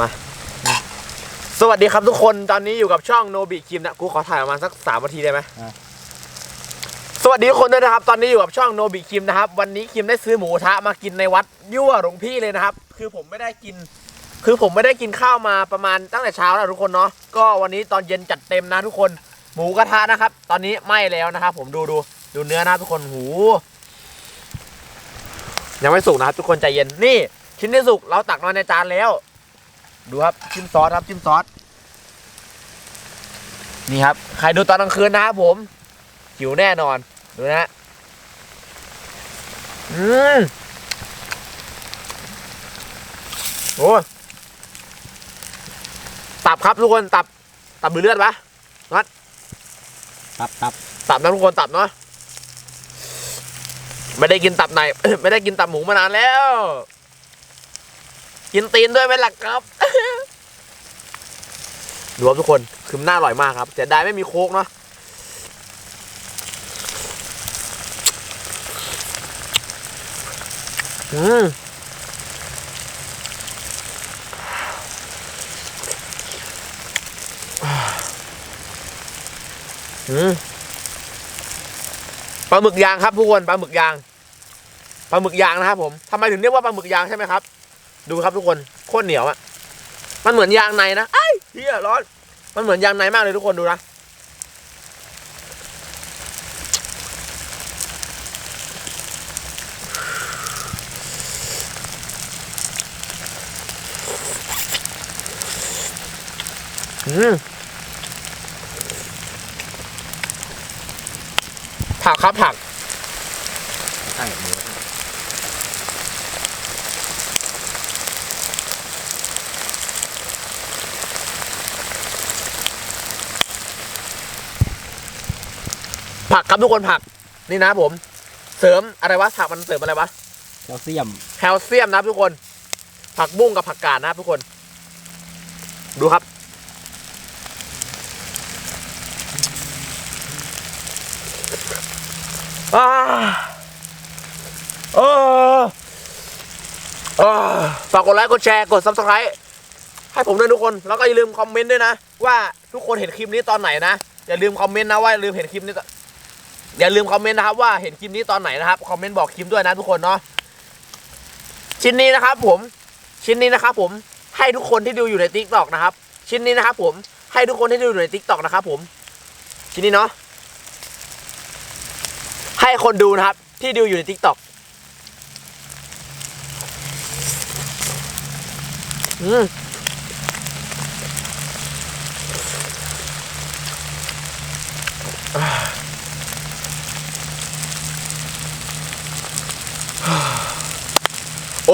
มา สวัสดีครับทุกคนตอนนี้อยู่กับช่องโนบิคิมนะกูขอถ่ายประมาณสักสามนาทีได้ไหมอะ สวัสดีทุกคนด้วยนะครับ ตอนนี้อยู่กับช่องโนบิคิมนะครับ วันนี้คิมได้ซื้อหมูกระทะมากินในวัดยั่วหลวงพี่เลยนะครับ คือผมไม่ได้กิน คือผมไม่ได้กินข้าวมาประมาณตั้งแต่เช้าแล้วทุกคนเนาะก็วันนี้ตอนเย็นจัดเต็มนะทุกคนหมูกระทะนะครับ ตอนนี้ไหม้แล้วนะครับ ผมดูดูดูเนื้อนะครับทุกคนหู ยังไม่สุกนะครับทุกคนใจเย็นนี่ ชิ้นที่สุกเราตักมาในจานแล้ว ดูครับจิ้มซอสครับจิ้มซอสนี่ครับใครดูตอนกลางคืนนะครับผมหิวแน่นอนดูนะฮะอืมโอ้ยตับครับทุกคนตับตับหรือเลือดปะตับตับตับนะทุกคนตับเนาะไม่ได้กินตับไหน ไม่ได้กินตับหมูมานานแล้ว กินตีนด้วยไหมล่ะครับ ดูครับทุกคน คือมันน่าอร่อยมากครับแต่ได้ไม่มีโค้กเนาะอืมอืมปลาหมึกยางครับทุกคนปลาหมึกยางปลาหมึกยางนะครับผมทำไมถึงเรียกว่าปลาหมึกยางใช่ไหมครับ ดูครับทุกคนโคตรเหนียวอะมันเหมือนยางในนะไอ้เฮียร้อน มันเหมือนยางในมากเลยทุกคนดูนะอืมผักครับผักใช่ ผักครับทุกคนผักนี่นะผม เสริมอะไรวะผักมันเสริมอะไรวะแคลเซียมแคลเซียมนะครับทุกคน ผักบุ้งกับผักกาดนะครับทุกคน ดูครับอ่าเออเออฝากกดไลค์กดแชร์กด subscribe ให้ผมด้วยทุกคน แล้วก็อย่าลืมคอมเมนต์ด้วยนะ ว่าทุกคนเห็นคลิปนี้ตอนไหนนะ อย่าลืมคอมเมนต์นะว่าอย่าลืมเห็นคลิปนี้ต อย่าลืมคอมเมนต์นะครับว่าเห็นคลิปนี้ตอนไหนนะครับคอมเมนต์บอกคลิปด้วยนะทุกคนเนาะชิ้นนี้นะครับ ผม ชิ้นนี้นะครับ ผมให้ทุกคนที่ดูอยู่ใน t ิ k t o k นะครับ ชิ้นนี้นะครับ ผมให้ทุกคนที่ดูอยู่ใน t ิ k t o k นะครับผมชิ้นนี้เนาะให้คนดูนะครับ ที่ดูอยู่ใน t ิ k t o k อืมโอ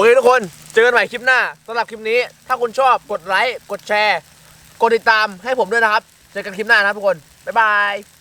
เคทุกคน เจอกันใหม่คลิปหน้าสำหรับคลิปนี้ ถ้าคุณชอบกดไลค์ กดแชร์ กดติดตามให้ผมด้วยนะครับ เจอกันคลิปหน้านะครับทุกคน บ๊ายบาย